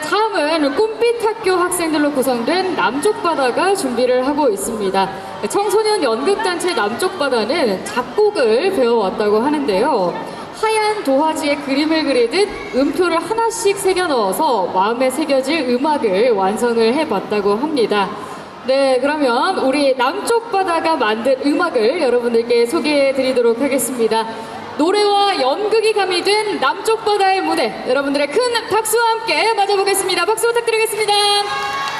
다음은 꿈빛 학교 학생들로 구성된 남쪽 바다가 준비를 하고 있습니다. 청소년 연극단체 남쪽 바다는 작곡을 배워왔다고 하는데요. 하얀 도화지에 그림을 그리듯 음표를 하나씩 새겨 넣어서 마음에 새겨질 음악을 완성을 해봤다고 합니다. 네, 그러면 우리 남쪽 바다가 만든 음악을 여러분들께 소개해 드리도록 하겠습니다. 노래와 연극이 가미된 남쪽 바다의 무대 여러분들의 큰 박수와 함께 맞아보겠습니다. 박수 부탁드리겠습니다.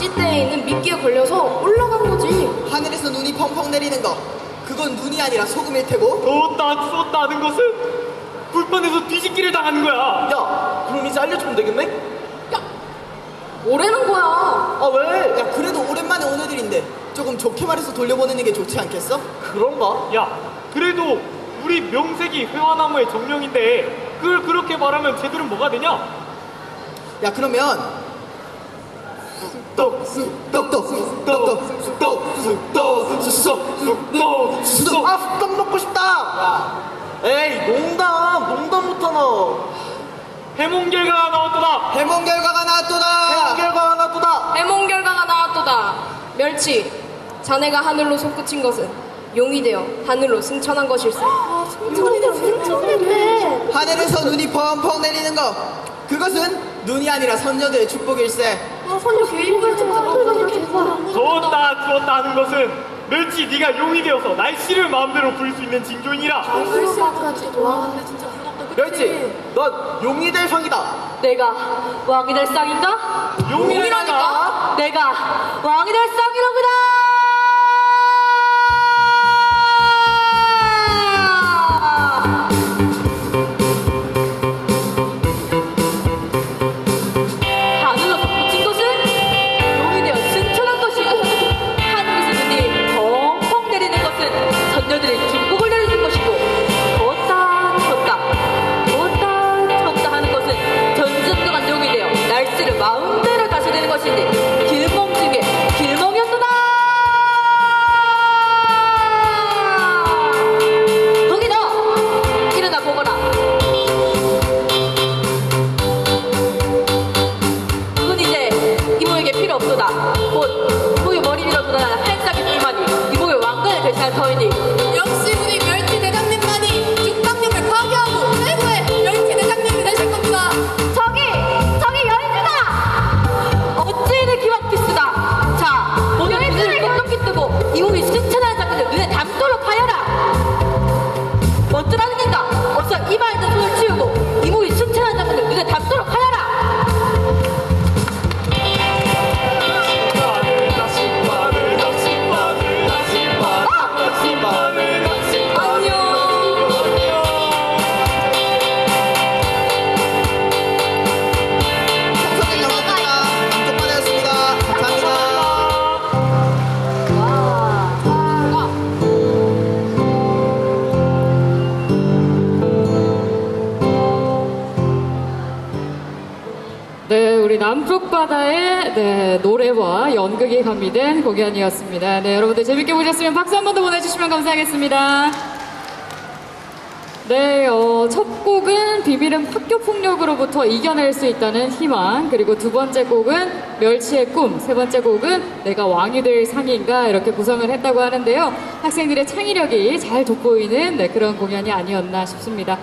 낚싯대에 있는 미끼에 걸려서 올라간 거지. 하늘에서 눈이 펑펑 내리는 거 그건 눈이 아니라 소금일 테고 쏟다 쏟다는 것은 불판에서 뒤집기를 당하는 거야 야 그럼 이제 알려주면 되겠네? 야, 뭐라는 거야? 아 왜? 야 그래도 오랜만에 온 애들인데 조금 좋게 말해서 돌려보내는 게 좋지 않겠어? 그런가? 야 그래도 우리 명색이 회화나무의 정령인데 그걸 그렇게 말하면 쟤들은 뭐가 되냐? 야 그러면 쑥떡 아 쑥떡 먹고 싶다! 에이 농담 농담 못하나 해몽 결과가 나왔더라 해몽 결과가 나왔도다. 결과 하나 또다. 해몽 결과가 나왔도다. 멸치, 자네가 하늘로 솟구친 것은 용이 되어 하늘로 승천한 것일세. 아. 하늘에서 눈이 펑펑 내리는 거. 그것은 눈이 아니라 선녀들의 축복일세 아, 선녀 개인을 좀 좋았다 좋았다 하는 것은 멸치 네가 용이 되어서 날씨를 마음대로 부릴 수 있는 징조이니라. 멸치. 넌 용이 될 상이다. 내가 왕이 될 쌍인가? 용이라니까? 내가 왕이 될 쌍이로구나! 왕관 남쪽 바다의 네, 노래와 연극이 가미된 공연이었습니다. 네, 여러분들 재밌게 보셨으면 박수 한 번 더 보내주시면 감사하겠습니다. 네, 어, 첫 곡은 비밀은 학교 폭력으로부터 이겨낼 수 있다는 희망, 그리고 두 번째 곡은 멸치의 꿈, 세 번째 곡은 내가 왕이 될 상인가 이렇게 구성을 했다고 하는데요. 학생들의 창의력이 잘 돋보이는 네, 그런 공연이 아니었나 싶습니다.